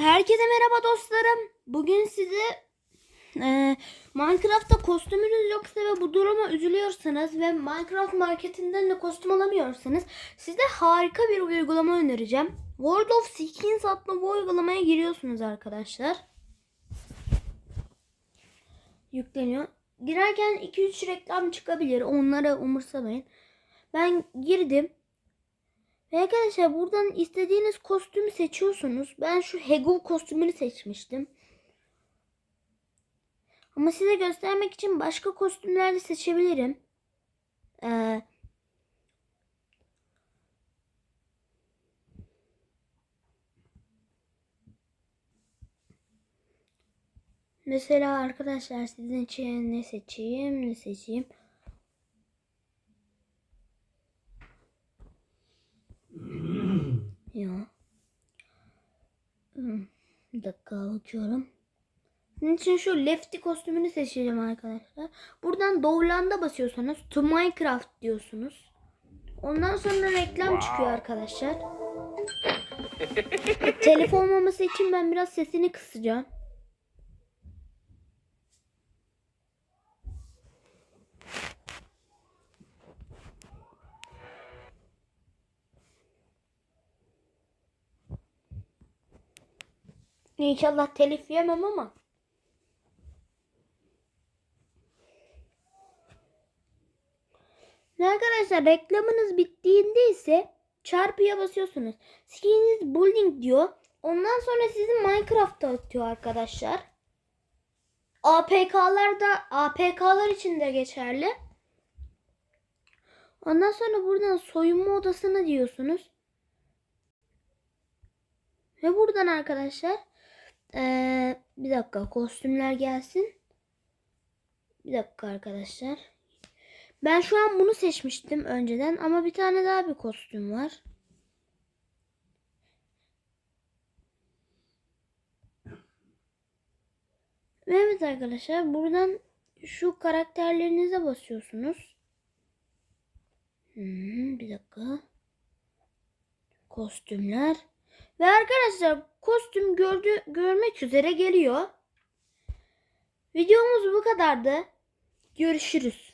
Herkese merhaba dostlarım. Bugün size e, Minecraft'ta kostümünüz yoksa ve bu duruma üzülüyorsanız ve Minecraft marketinden de kostüm alamıyorsanız size harika bir uygulama önereceğim. World of Skins adlı bu uygulamaya giriyorsunuz arkadaşlar. Yükleniyor. Girerken 2-3 reklam çıkabilir. Onları umursamayın. Ben girdim. Ve arkadaşlar buradan istediğiniz kostümü seçiyorsunuz. Ben şu Hegel kostümünü seçmiştim. Ama size göstermek için başka kostümler de seçebilirim. Ee, mesela arkadaşlar sizin için ne seçeyim ne seçeyim. Ya. Hmm, Bir dakika bakıyorum. Bunun için şu Lefty kostümünü seçeceğim arkadaşlar. Buradan Dowland'a basıyorsunuz. To Minecraft diyorsunuz. Ondan sonra reklam çıkıyor arkadaşlar. Telif olmaması için ben biraz sesini kısacağım. İnşallah telif yemem ama. Arkadaşlar reklamınız bittiğinde ise çarpıya basıyorsunuz. Skins Building diyor. Ondan sonra sizi Minecraft'a atıyor arkadaşlar. APK'lar da APK'lar için de geçerli. Ondan sonra buradan soyunma odasına diyorsunuz. Ve buradan arkadaşlar eee, bir dakika kostümler gelsin. Bir dakika arkadaşlar. Ben şu an bunu seçmiştim önceden ama bir tane daha bir kostüm var. Ve Evet arkadaşlar buradan şu karakterlerinize basıyorsunuz. Hmm, bir dakika. Kostümler. Ve arkadaşlar kostüm gördü, görmek üzere geliyor. Videomuz bu kadardı. Görüşürüz.